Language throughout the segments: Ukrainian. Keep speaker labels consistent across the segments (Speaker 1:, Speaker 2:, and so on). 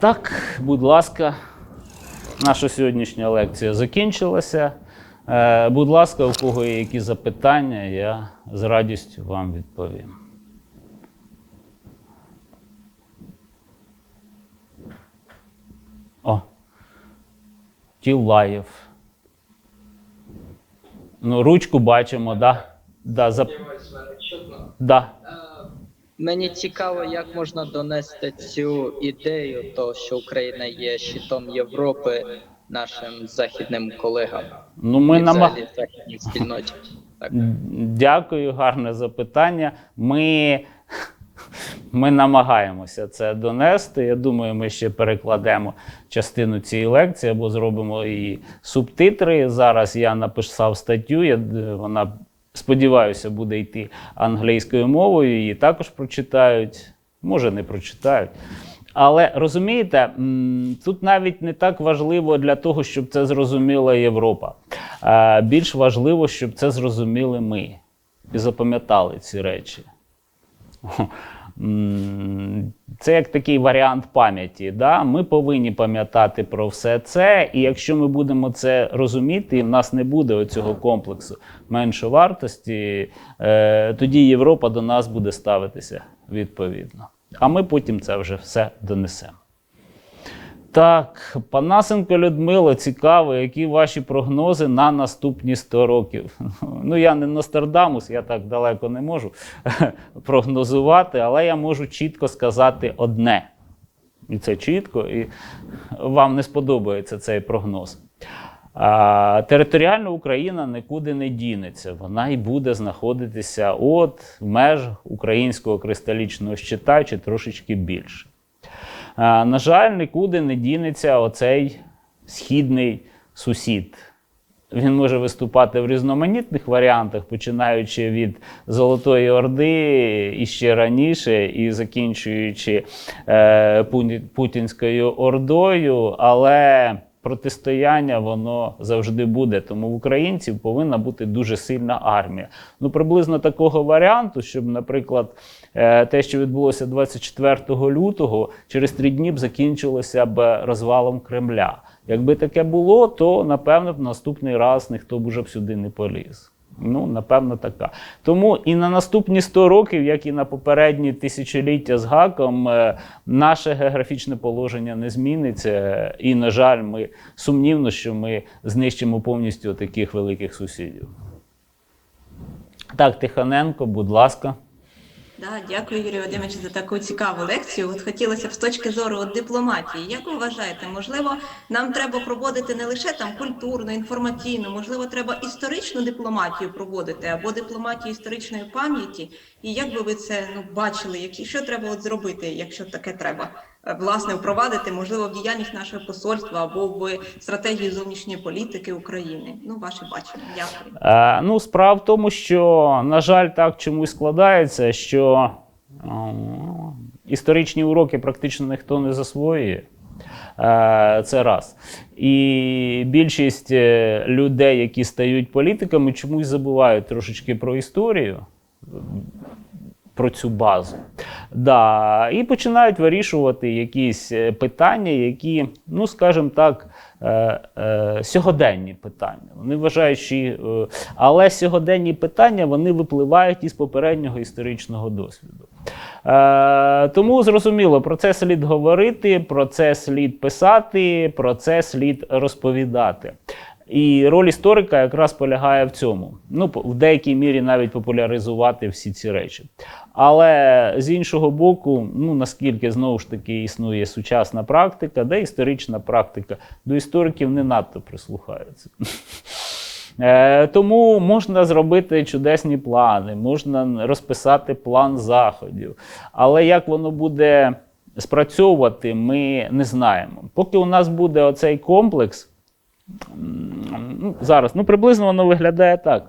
Speaker 1: Так, будь ласка, наша сьогоднішня лекція закінчилася. Е, Будь ласка, у кого є які запитання, я з радістю вам відповім. О, Тілаєв. Ну, ручку бачимо, да? Да, зап... Да.
Speaker 2: Е, Мені цікаво, як можна донести цю ідею, то що Україна є щитом Європи нашим західним колегам
Speaker 1: Ну, ми
Speaker 2: і
Speaker 1: нама...
Speaker 2: західній спільноті. Так.
Speaker 1: Дякую, гарне запитання. Ми, ми намагаємося це донести. Я думаю, ми ще перекладемо частину цієї лекції або зробимо і субтитри. Зараз я написав статтю. Я, вона, сподіваюся, буде йти англійською мовою. Її також прочитають. Може, не прочитають. Але розумієте, тут навіть не так важливо для того, щоб це зрозуміла Європа. Більш важливо, щоб це зрозуміли ми і запам'ятали ці речі. Це як такий варіант пам'яті. Да? Ми повинні пам'ятати про все це, і якщо ми будемо це розуміти, і в нас не буде оцього комплексу меншовартості, е, тоді Європа до нас буде ставитися відповідно. А ми потім це вже все донесемо. Так, Панасенко Людмило, цікаво, які ваші прогнози на наступні 100 років. Ну, я не Нострадамус, я так далеко не можу прогнозувати, але я можу чітко сказати одне. І це чітко, і вам не сподобається цей прогноз. А, територіально Україна нікуди не дінеться. Вона і буде знаходитися от в межах українського кристалічного щита чи трошечки більше. На жаль, нікуди не дінеться оцей східний сусід. Він може виступати в різноманітних варіантах, починаючи від Золотої Орди і ще раніше, і закінчуючи е, Путінською Ордою, але протистояння воно завжди буде. Тому в українців повинна бути дуже сильна армія. Ну, приблизно такого варіанту, щоб, наприклад, е, те, що відбулося 24 лютого, через три дні б закінчилося б розвалом Кремля. Якби таке було, то напевно б наступний раз ніхто б уже б сюди не поліз. Ну, напевно, така. Тому і на наступні 100 років, як і на попередні тисячоліття з гаком, е, наше географічне положення не зміниться. І, на жаль, ми сумнівно, що ми знищимо повністю таких великих сусідів. Так, Тихоненко, будь ласка.
Speaker 3: Да, дякую, Юрій Вадимович, за таку цікаву лекцію. От хотілося б з точки зору от дипломатії. Як ви вважаєте, можливо, нам треба проводити не лише там культурну, інформаційну, можливо, треба історичну дипломатію проводити або дипломатію історичної пам'яті. І як би ви це ну бачили, які що треба от зробити, якщо таке треба власне впровадити, можливо, в діяльність нашого посольства або в стратегію зовнішньої політики України? Ну, ваше бачення. Дякую.
Speaker 1: Е, ну, справа в тому, що, на жаль, так чомусь складається, що е, історичні уроки практично ніхто не засвоює. Е, Це раз. І більшість е, людей, які стають політиками, чомусь забувають трошечки про історію, про цю базу. Да, і починають вирішувати якісь е, питання, які, ну скажімо так, е, е, сьогоденні питання. Вони вважають, що, але сьогоденні питання вони випливають із попереднього історичного досвіду. Тому зрозуміло, про це слід говорити, про це слід писати, про це слід розповідати. І роль історика якраз полягає в цьому. Ну, в деякій мірі навіть популяризувати всі ці речі. Але з іншого боку, ну наскільки знову ж таки існує сучасна практика, де історична практика, до істориків не надто прислухаються. Е, Тому можна зробити чудесні плани, можна розписати план заходів. Але як воно буде спрацьовувати, ми не знаємо. Поки у нас буде оцей комплекс, зараз, ну приблизно воно виглядає так.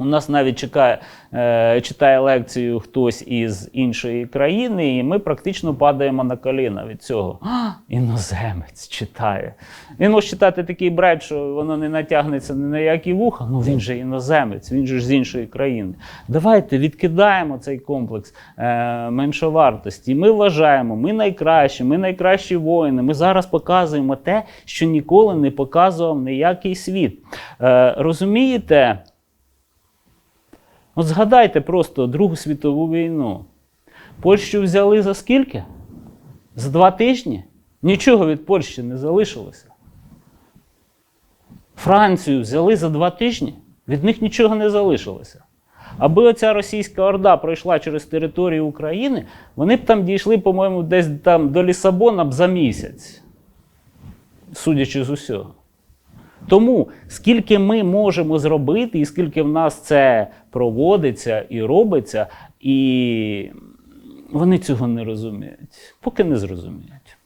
Speaker 1: У нас навіть чекає, е, читає лекцію хтось із іншої країни, і ми практично падаємо на коліна від цього. А, іноземець читає. Він може читати такий бред, що воно не натягнеться ні на які вуха. Ну він же іноземець, він же ж з іншої країни. Давайте відкидаємо цей комплекс е, меншовартості. Ми вважаємо, ми найкращі, ми найкращі воїни. Ми зараз показуємо те, що ніколи не показував ніякий світ. Е, розумієте? От згадайте просто Другу світову війну. Польщу взяли за скільки? За два тижні? Нічого від Польщі не залишилося. Францію взяли за два тижні, від них нічого не залишилося. Аби оця російська орда пройшла через територію України, вони б там дійшли, по-моєму, десь там до Лісабона б за місяць, судячи з усього. Тому скільки ми можемо зробити, і скільки в нас це проводиться і робиться, і вони цього не розуміють, поки не зрозуміють.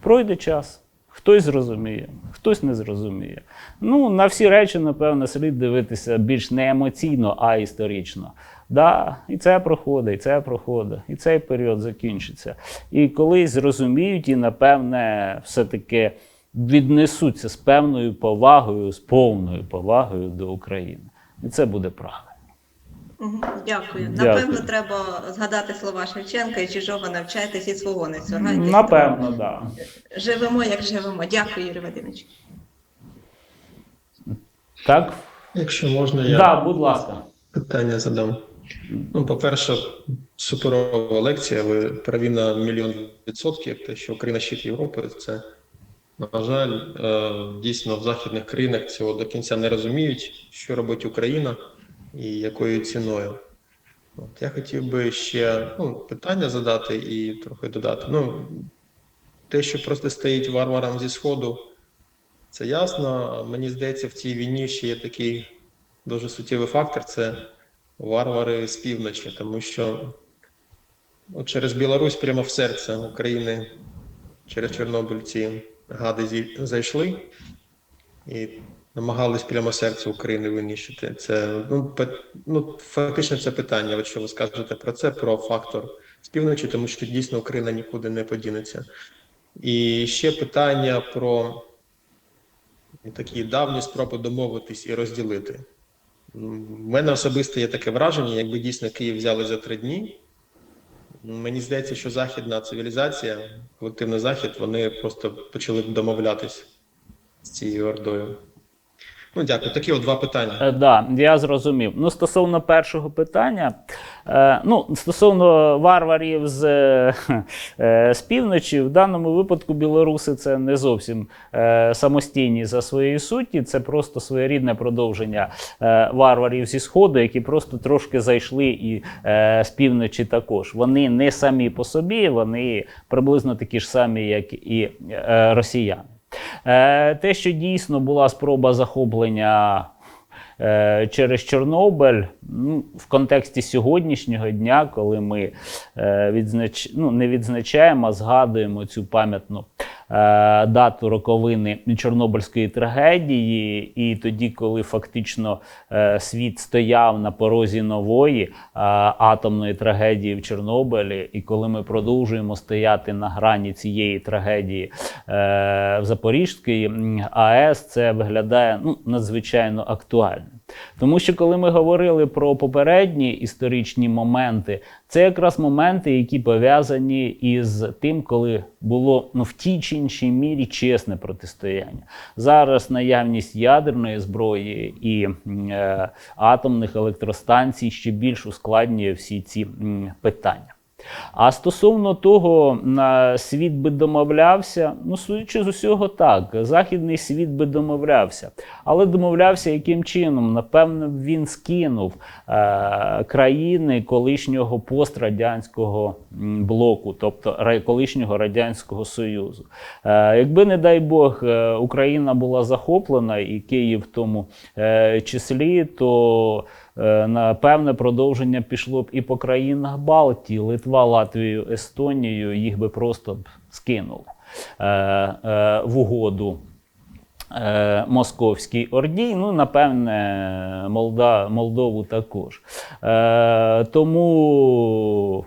Speaker 1: Пройде час, хтось зрозуміє, хтось не зрозуміє. Ну, на всі речі, напевно, слід дивитися більш не емоційно, а історично. Да, і це проходить, і це проходить, і цей період закінчиться. І колись зрозуміють, і напевне, все-таки віднесуться з певною повагою, з повною повагою до України. І це буде правильно.
Speaker 3: Дякую.
Speaker 1: Дякую.
Speaker 3: Напевно, треба згадати слова Шевченка і чужого навчайтесь і свого не цурайтесь.
Speaker 1: Напевно, так. Да.
Speaker 3: Живемо, як живемо. Дякую, Юрій Вадимович.
Speaker 1: Так?
Speaker 4: Якщо можна, я
Speaker 1: да, будь ласка.
Speaker 4: питання задам. Ну, по-перше, суперова лекція. Ви праві на мільйон відсотків. Те, що Україна щит Європи, це на жаль, е, дійсно в західних країнах цього до кінця не розуміють, що робить Україна і якою ціною. От я хотів би ще ну, питання задати і трохи додати. Ну, те, що просто стоїть варварам зі сходу, це ясно. Мені здається, в цій війні ще є такий дуже суттєвий фактор це варвари з півночі, тому що ну, через Білорусь прямо в серце України, через Чорнобиль ці гади зайшли і намагались прямо серце України винищити. Це ну, ну, фактично це питання. От що ви скажете про це, про фактор з півночі, тому що дійсно Україна нікуди не подінеться. І ще питання про такі давні спроби домовитись і розділити. В мене особисто є таке враження, якби дійсно Київ взяли за три дні. Мені здається, що західна цивілізація, колективний захід, вони просто почали домовлятись з цією ордою. Ну, дякую. Такі от два питання.
Speaker 1: Е, Да, я зрозумів. Ну, стосовно першого питання, е, ну, стосовно варварів з, е, з півночі, в даному випадку білоруси це не зовсім самостійні за своєю суті, це просто своєрідне продовження варварів зі сходу, які просто трошки зайшли і з півночі також. Вони не самі по собі, вони приблизно такі ж самі, як і росіяни. Е, Те, що дійсно була спроба захоплення е, через Чорнобиль, ну, в контексті сьогоднішнього дня, коли ми е, відзнач... ну, не відзначаємо, а згадуємо цю пам'ятну дату роковини Чорнобильської трагедії, і тоді, коли фактично е, світ стояв на порозі нової е, атомної трагедії в Чорнобилі, і коли ми продовжуємо стояти на грані цієї трагедії е, в Запорізькій АЕС, це виглядає ну, надзвичайно актуально. Тому що коли ми говорили про попередні історичні моменти, це якраз моменти, які пов'язані із тим, коли було ну, в тій чи іншій мірі чесне протистояння. Зараз наявність ядерної зброї і е, атомних електростанцій ще більш ускладнює всі ці м, питання. А стосовно того, світ би домовлявся, ну, судячи з усього, так, західний світ би домовлявся. Але домовлявся яким чином? Напевно, він скинув е, країни колишнього пострадянського блоку, тобто колишнього Радянського Союзу. Е, якби, не дай Бог, е, Україна була захоплена, і Київ в тому е, числі, то на певне продовження пішло б і по країнах Балтії, Литва, Латвію, Естонію, їх би просто б скинули е, е, в угоду е, Московській Орді, ну, напевне, Молда, Молдову також. Е, тому.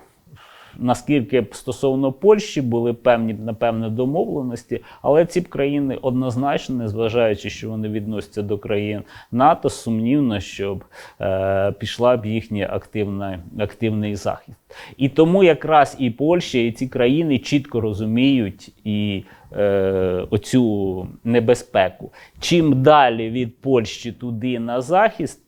Speaker 1: Наскільки стосовно Польщі були певні, напевне, домовленості, але ці б країни однозначно, незважаючи, що вони відносяться до країн НАТО, сумнівно, щоб е, пішла б їхній активна, активний захист. І тому якраз і Польща, і ці країни чітко розуміють і е, оцю небезпеку. Чим далі від Польщі туди на захист,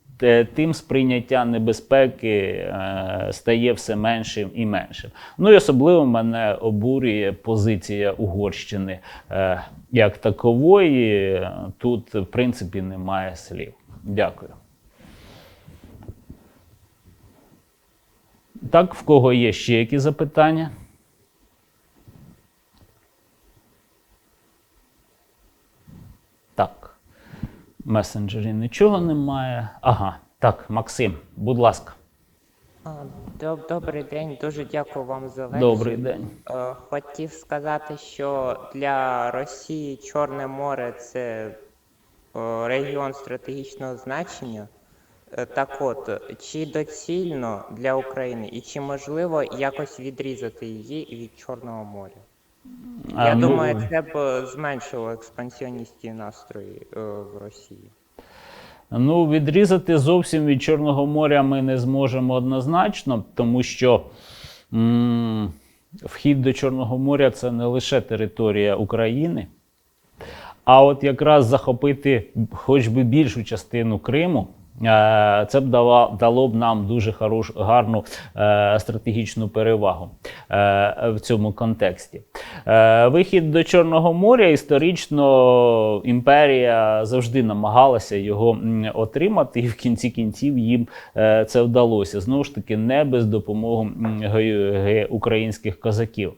Speaker 1: тим сприйняття небезпеки е, стає все меншим і меншим. Ну і особливо мене обурює позиція Угорщини е, як такової. Тут, в принципі, немає слів. Дякую. Так, в кого є ще які запитання? Так. Месенджері нічого немає. Ага, так, Максим, будь ласка.
Speaker 5: Доб- Добрий день, дуже дякую вам за лекцію.
Speaker 1: Добрий день.
Speaker 5: Е, Хотів сказати, що для Росії Чорне море це е, регіон стратегічного значення. Е, Так от, чи доцільно для України і чи можливо якось відрізати її від Чорного моря?
Speaker 1: А,
Speaker 5: Я
Speaker 1: ну,
Speaker 5: думаю, це б е, зменшило експансіоністські настрої е, в Росії.
Speaker 1: Ну, відрізати зовсім від Чорного моря ми не зможемо однозначно, тому що м- вхід до Чорного моря це не лише територія України, а от якраз захопити хоч би більшу частину Криму. Е, Це б дало, б нам дуже хорош, гарну е, стратегічну перевагу е, в цьому контексті. Е, вихід до Чорного моря історично імперія завжди намагалася його отримати, і в кінці кінців їм е, це вдалося. Знову ж таки, не без допомоги українських козаків.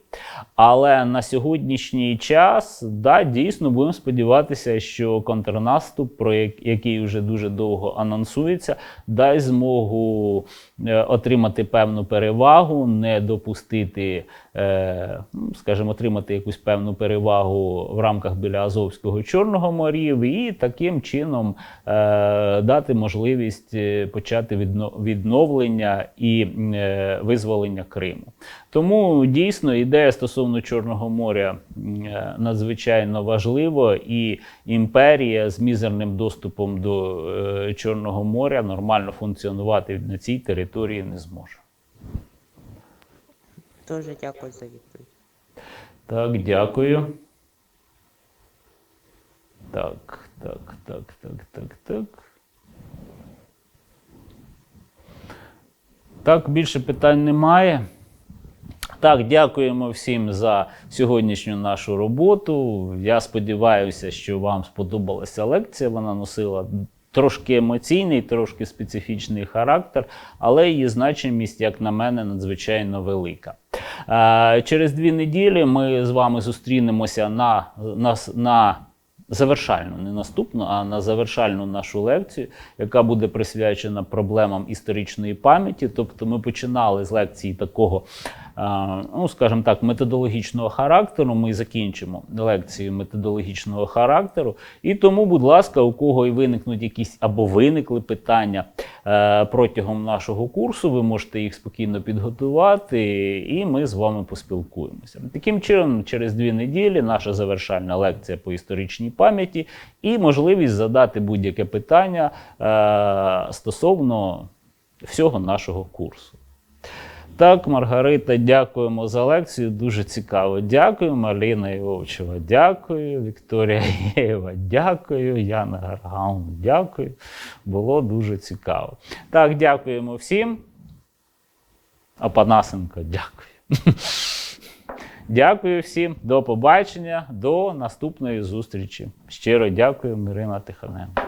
Speaker 1: Але на сьогоднішній час, да, дійсно будемо сподіватися, що контрнаступ, про який вже дуже довго анонсується, дасть змогу е, отримати певну перевагу, не допустити, е, ну, скажімо, отримати якусь певну перевагу в рамках біля Азовського Чорного морів, і таким чином е, дати можливість почати відновлення і визволення Криму. Тому дійсно ідея стосовно Чорного моря е, надзвичайно важлива, і імперія з мізерним доступом до е, Чорного моря нормально функціонувати на цій території не зможе.
Speaker 5: Дуже дякую за відповідь.
Speaker 1: Так, дякую. Так, так, так, так, так, так. Так, більше питань немає. Так, дякуємо всім за сьогоднішню нашу роботу. Я сподіваюся, що вам сподобалася лекція. Вона носила трошки емоційний, трошки специфічний характер, але її значимість, як на мене, надзвичайно велика. Через дві неділі ми з вами зустрінемося на, на, на завершальну, не наступну, а на завершальну нашу лекцію, яка буде присвячена проблемам історичної пам'яті. Тобто ми починали з лекції такого, ну скажімо так, методологічного характеру. Ми закінчимо лекцію методологічного характеру. І тому, будь ласка, у кого і виникнуть якісь або виникли питання е, протягом нашого курсу, ви можете їх спокійно підготувати, і ми з вами поспілкуємося. Таким чином, через дві неділі наша завершальна лекція по історичній пам'яті і можливість задати будь-яке питання е, стосовно всього нашого курсу. Так, Маргарита, дякуємо за лекцію. Дуже цікаво. Дякую. Марліна Івовчева, дякую. Вікторія Єва, дякую. Яна Гаргаун, дякую. Було дуже цікаво. Так, дякуємо всім. Апанасенко, дякую. Дякую всім. До побачення, до наступної зустрічі. Щиро дякую, Ірина Тихоненко.